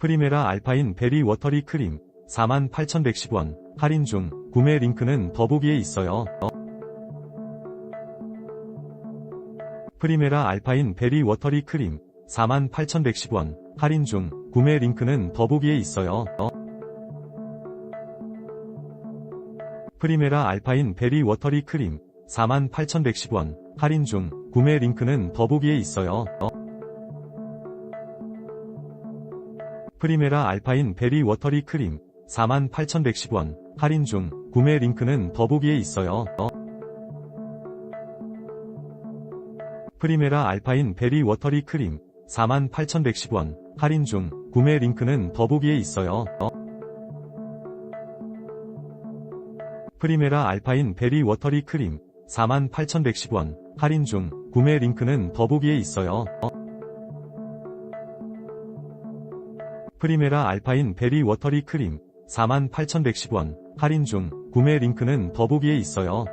프리메라 알파인 베리 워터리 크림 48,110원 할인 중 구매 링크는 더보기에 있어요. 프리메라 알파인 베리 워터리 크림 48,110원 할인 중 구매 링크는 더보기에 있어요. 프리메라 알파인 베리 워터리 크림 48,110원 할인 중 구매 링크는 더보기에 있어요. 프리메라 알파인 베리 워터리 크림 48,110원 할인 중 구매 링크는 더보기에 있어요. 프리메라 알파인 베리 워터리 크림 48,110원 할인 중 구매 링크는 더보기에 있어요. 프리메라 알파인 베리 워터리 크림 48,110원 할인 중 구매 링크는 더보기에 있어요. 프리메라 알파인 베리 워터리 크림 48,110원 할인 중 구매 링크는 더보기에 있어요.